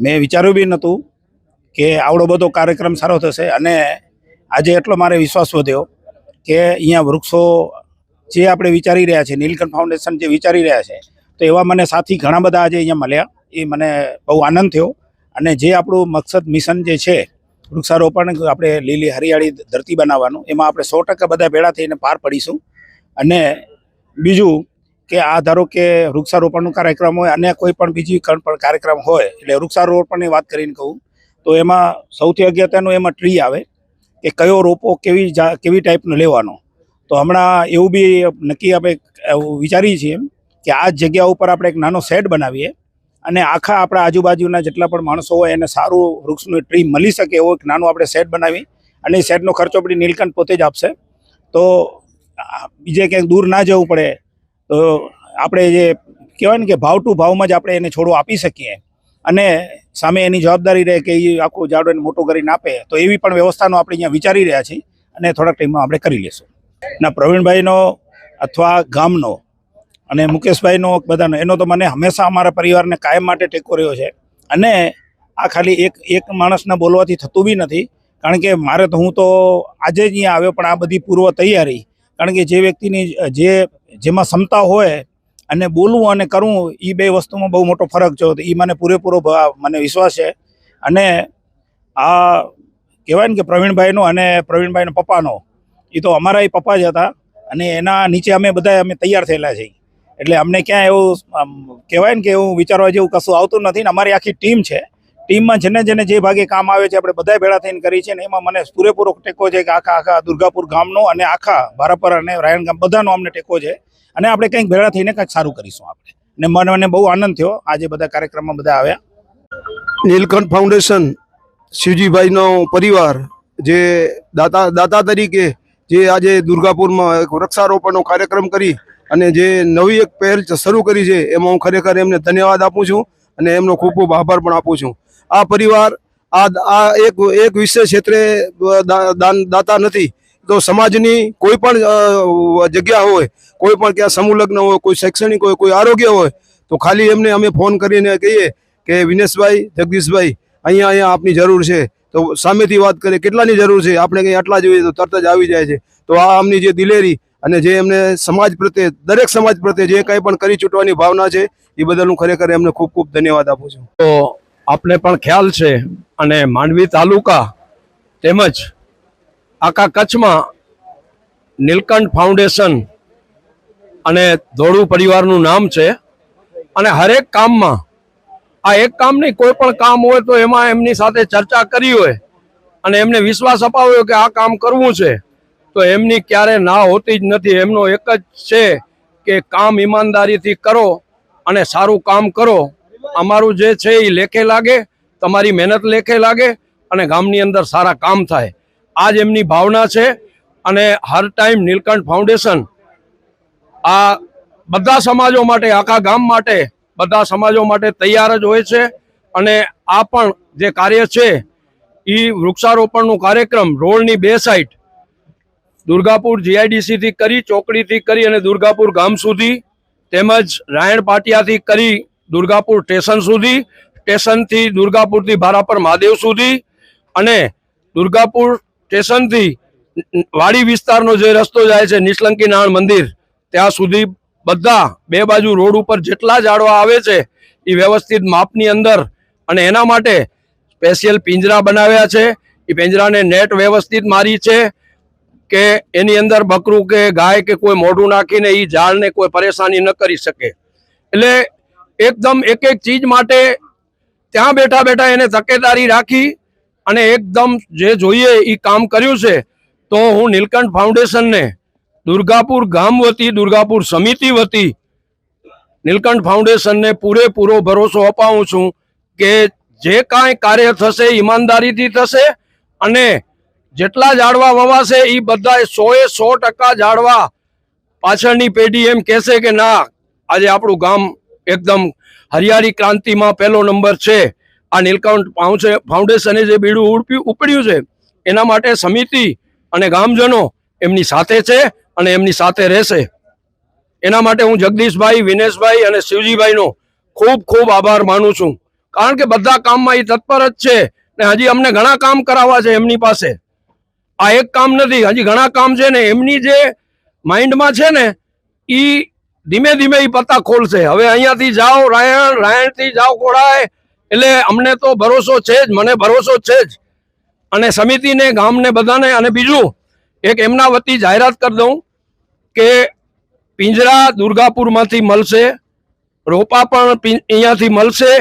મેં વિચાર્યું બી નહોતું કે આવડો બધો કાર્યક્રમ સારો થશે. અને આજે એટલો મારે વિશ્વાસ વધ્યો કે અહીંયા વૃક્ષો જે આપણે વિચારી રહ્યા છે નીલકંઠ ફાઉન્ડેશન જે વિચારી રહ્યા છે, તો એવા મને સાથી ઘણા બધા આજે અહીંયા મળ્યા. એ મને બહુ આનંદ થયો. અને જે આપણું મકસદ મિશન જે છે, વૃક્ષારોપણ, આપણે લીલી હરિયાળી ધરતી બનાવવાનું, એમાં આપણે સો બધા ભેળા થઈને પાર પડીશું. અને બીજું કે આ ધારો કે વૃક્ષારોપણનો કાર્યક્રમ હોય અને કોઈ પણ બીજી પણ કાર્યક્રમ હોય, એટલે વૃક્ષારોપણની વાત કરીને કહું, તો એમાં સૌથી અગત્યનું એમાં ટ્રી આવે કે કયો રોપો કેવી કેવી ટાઈપનો લેવાનો. તો હમણાં એવું બી નક્કી આપણે વિચારીએ છીએ કે આ જગ્યા ઉપર આપણે એક નાનો સેટ બનાવીએ અને આખા આપણા આજુબાજુના જેટલા પણ માણસો હોય એને સારું વૃક્ષનું ટ્રી મળી શકે એવો એક નાનું આપણે સેટ બનાવી અને એ સેટનો ખર્ચો આપણી નીલકંઠ પોતે જ આપશે. તો બીજે ક્યાંક દૂર ના જવું પડે તો આપણે જે કહેવાય ને કે ભાવ ટુ ભાવમાં જ આપણે એને છોડો આપી શકીએ. અને સામે એની જવાબદારી રહે કે એ આખું ઝાડો એને મોટું કરીને આપે, તો એવી પણ વ્યવસ્થાનો આપણે અહીંયા વિચારી રહ્યા છીએ અને થોડાક ટાઈમમાં આપણે કરી લઈશું ના, પ્રવીણભાઈનો અથવા ગામનો અને મુકેશભાઈનો બધાનો, એનો તો મને હંમેશા અમારા પરિવારને કાયમ માટે ટેકો રહ્યો છે. અને આ ખાલી એક એક માણસના બોલવાથી થતું બી નથી, કારણ કે મારે તો હું તો આજે જ અહીંયા આવ્યો, પણ આ બધી પૂર્વ તૈયારી કારણ કે જે વ્યક્તિની, જે, જેમાં ક્ષમતા હોય અને બોલવું અને કરવું એ બે વસ્તુમાં બહુ મોટો ફરક છે. એ મને પૂરેપૂરો મને વિશ્વાસ છે. અને આ કહેવાય ને કે પ્રવીણભાઈનો અને પ્રવીણભાઈનો પપ્પાનો એ તો અમારા પપ્પા જ હતા. અને એના નીચે અમે બધા અમે તૈયાર થયેલા છીએ. એટલે અમને ક્યાં એવું કહેવાય ને કે એવું વિચારવા જેવું કશું આવતું નથી ને અમારી આખી ટીમ છે. ટીમમાં જેને જેને જે ભાગે કામ આવે છે, આપણે બધા ભેળા થઈને કરી છે ને એમાં મને પૂરેપૂરો ટેકો છે કે આખા આખા દુર્ગાપુર ગામનો અને આખા ભારાપર અને રાયણ ગામ બધાનો અમને ટેકો છે. અને આપણે કંઈક ભેળા થઈને કંઈક સારું કરીશું આપણે. અને મને મને બહુ આનંદ થયો. આજે બધા કાર્યક્રમમાં બધા આવ્યા. નીલકંઠ ફાઉન્ડેશન શિવજીભાઈનો પરિવાર જે દાતા દાતા તરીકે જે આજે દુર્ગાપુરમાં એક વૃક્ષારોપણનો કાર્યક્રમ કરી અને જે નવી એક પહેલ શરૂ કરી છે, એમાં હું ખરેખર એમને ધન્યવાદ આપું છું અને એમનો ખૂબ ખૂબ આભાર પણ આપું છું. આ પરિવાર, આ આ એક એક વિશેષ ક્ષેત્રે દાન, દાતા નથી. તો સમાજની કોઈ પણ જગ્યા હોય, કોઈ પણ ક્યાં સમૂહ લગ્ન હોય, કોઈ શૈક્ષણિક હોય, કોઈ આરોગ્ય હોય, તો ખાલી એમને અમે ફોન કરીને કહીએ કે વિનેશભાઈ, જગદીશભાઈ, અહીંયા અહીંયા આપની જરૂર છે. તો સામેથી વાત કરીએ કેટલાની જરૂર છે? આપણે કંઈ આટલા જોઈએ તો તરત જ આવી જાય છે. તો આ આમની જે દિલેરી અને જે એમને સમાજ પ્રત્યે, દરેક સમાજ પ્રત્યે જે કંઈ પણ કરી છૂટવાની ભાવના છે, એ બદલ હું ખરેખર એમને ખૂબ ખૂબ ધન્યવાદ આપું છું. તો આપને પણ ખ્યાલ છે અને માંડવી તાલુકા તેમજ આખા કચ્છમાં નીલકંઠ ફાઉન્ડેશન અને ધોળુ પરિવારનું નામ છે. અને હરેક કામમાં, આ એક કામ નહીં કોઈ પણ કામ હોય તો એમાં એમની સાથે ચર્ચા કરી હોય અને એમને વિશ્વાસ અપાવ્યો કે આ કામ કરવું છે, તો એમની ક્યારે ના હોતી જ નથી. એમનો એક જ છે કે કામ ઈમાનદારીથી કરો અને સારું કામ કરો. અમારું જે છે એ લેખે લાગે, તમારી મહેનત લેખે લાગે અને ગામની અંદર સારા કામ થાય. આ જ એમની ભાવના છે અને હર ટાઈમ નીલકંઠ ફાઉન્ડેશન આ બધા સમાજો માટે, આખા ગામ માટે, બધા સમાજો માટે તૈયાર જ હોય છે અને આ પણ જે કાર્ય છે એ વૃક્ષારોપણનું કાર્યક્રમ રોડની બે સાઈડ દુર્ગાપુર જીઆઈડીસીથી કરી, ચોકડીથી કરી અને દુર્ગાપુર ગામ સુધી તેમજ રાયણ પાટિયાથી કરી દુર્ગાપુર સ્ટેશન સુધી, સ્ટેશનથી દુર્ગાપુરથી ભારાપર મહાદેવ સુધી અને દુર્ગાપુર સ્ટેશનથી વાડી વિસ્તારનો જે રસ્તો જાય છે નિષ્લંકી નારાયણ મંદિર, ત્યાં સુધી બધા બે બાજુ રોડ ઉપર જેટલા ઝાડવા આવે છે, એ વ્યવસ્થિત માપની અંદર અને એના માટે સ્પેશિયલ પિંજરા બનાવ્યા છે. એ પિંજરાને નેટ વ્યવસ્થિત મારી છે કે એની અંદર બકરું કે ગાય કે કોઈ મોઢું નાખીને એ ઝાડને કોઈ પરેશાની ન કરી શકે. એટલે એકદમ એક એક ચીજ માટે ત્યાં બેઠા બેઠા એને તકેદારી રાખી અને એકદમ જે જોઈએ એ કામ કર્યું છે, તો હું નીલકંઠ ફાઉન્ડેશનને દુર્ગાપુર ગામ વતી, દુર્ગાપુર સમિતિ વતી નીલકંઠ ફાઉન્ડેશનને પૂરેપૂરો ભરોસો અપાવું છું કે જે કાંઈ કાર્ય થશે, ઈમાનદારીથી થશે અને જેટલા ઝાડવા વવાશે એ બધા સોએ સો ટકા ઝાડવા પાછળની પેઢી એમ કહેશે કે ના, આજે આપણું ગામ એકદમ હરિયાળી ક્રાંતિમાં પહેલો નંબર છે. આ નીલકંઠ ફાઉન્ડે- ફાઉન્ડેશને જે બીડું ઉપડ્યું ઉપડ્યું છે, એના માટે સમિતિ અને ગામજનો એમની સાથે છે અને એમની સાથે રહેશે. એના માટે હું જગદીશભાઈ, વિનેશભાઈ અને શિવજીભાઈનો ખૂબ ખૂબ આભાર માનું છું. કારણ કે બધા કામમાં એ તત્પર જ છે ને હજી અમને ઘણા કામ કરાવવા છે એમની પાસે. આ એક કામ નથી, હજી ઘણા કામ છે ને એમની જે માઇન્ડમાં છે ને એ ધીમે ધીમે એ પત્તા ખોલશે. હવે અહીંયાથી જાઓ, રાયણ, રાયણથી જાઓ કોડાય એટલે અમને તો ભરોસો છે જ, મને ભરોસો છે જ. અને સમિતિને, ગામને બધાને, અને બીજું એક એમના વતી જાહેરાત કરી દઉં કે પિંજરા દુર્ગાપુરમાંથી મળશે, રોપા પણ અહીંયાથી મળશે.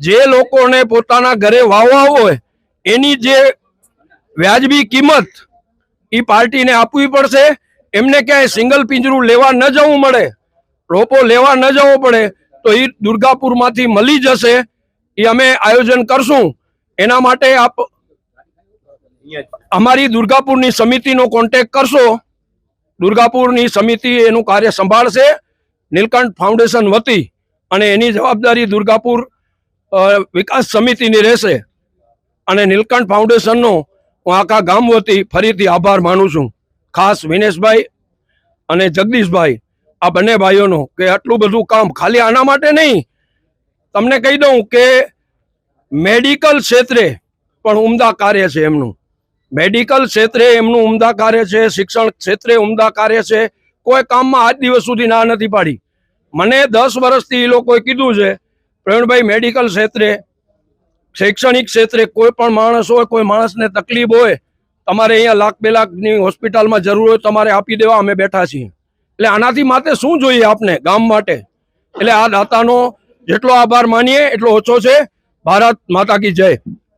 જે લોકોને પોતાના ઘરે વાવવા હોય, એની જે વ્યાજબી કિંમત એ પાર્ટીને આપવી પડશે. એમને ક્યાંય સિંગલ પિંજરું લેવા ન જવું મળે. રોપો લેવા ન જવો પડે, તો એ દુર્ગાપુરમાંથી મળી જશે. એ અમે આયોજન કરશું. એના માટે આપ અમારી દુર્ગાપુરની સમિતિનો કોન્ટેક્ટ કરશો. દુર્ગાપુરની સમિતિ એનું કાર્ય સંભાળશે. નીલકંઠ ફાઉન્ડેશન વતી અને એની જવાબદારી દુર્ગાપુર વિકાસ સમિતિની રહેશે. અને નીલકંઠ ફાઉન્ડેશનનો હું આખા ગામ વતી ફરીથી આભાર માનું છું. ખાસ વિનેશભાઈ અને જગદીશભાઈ આ બંને ભાઈઓનું કે આટલું બધું કામ ખાલી આના માટે નહીં. તમને કહી દઉં કે મેડિકલ ક્ષેત્રે પણ ઉમદા કાર્ય છે એમનું. મેડિકલ ક્ષેત્રે એમનું ઉમદા કાર્ય છે, શિક્ષણ ક્ષેત્રે ઉમદા કાર્ય છે. કોઈ કામમાં આજ દિવસ સુધી ના નથી પાડી. મને દસ વર્ષથી એ લોકોએ કીધું છે, પ્રવીણભાઈ, મેડિકલ ક્ષેત્રે, શૈક્ષણિક ક્ષેત્રે કોઈ પણ માણસ હોય, કોઈ માણસને તકલીફ હોય, તમારે અહીંયા લાખ બે લાખની હોસ્પિટલમાં જરૂર હોય તમારે આપી દેવા, અમે બેઠા છીએ. એટલે આનાથી માટે શું જોઈએ આપને ગામ માટે? એટલે આ દાતાનો જેટલો આભાર માનીએ એટલો ઓછો છે. ભારત માતા કી જય.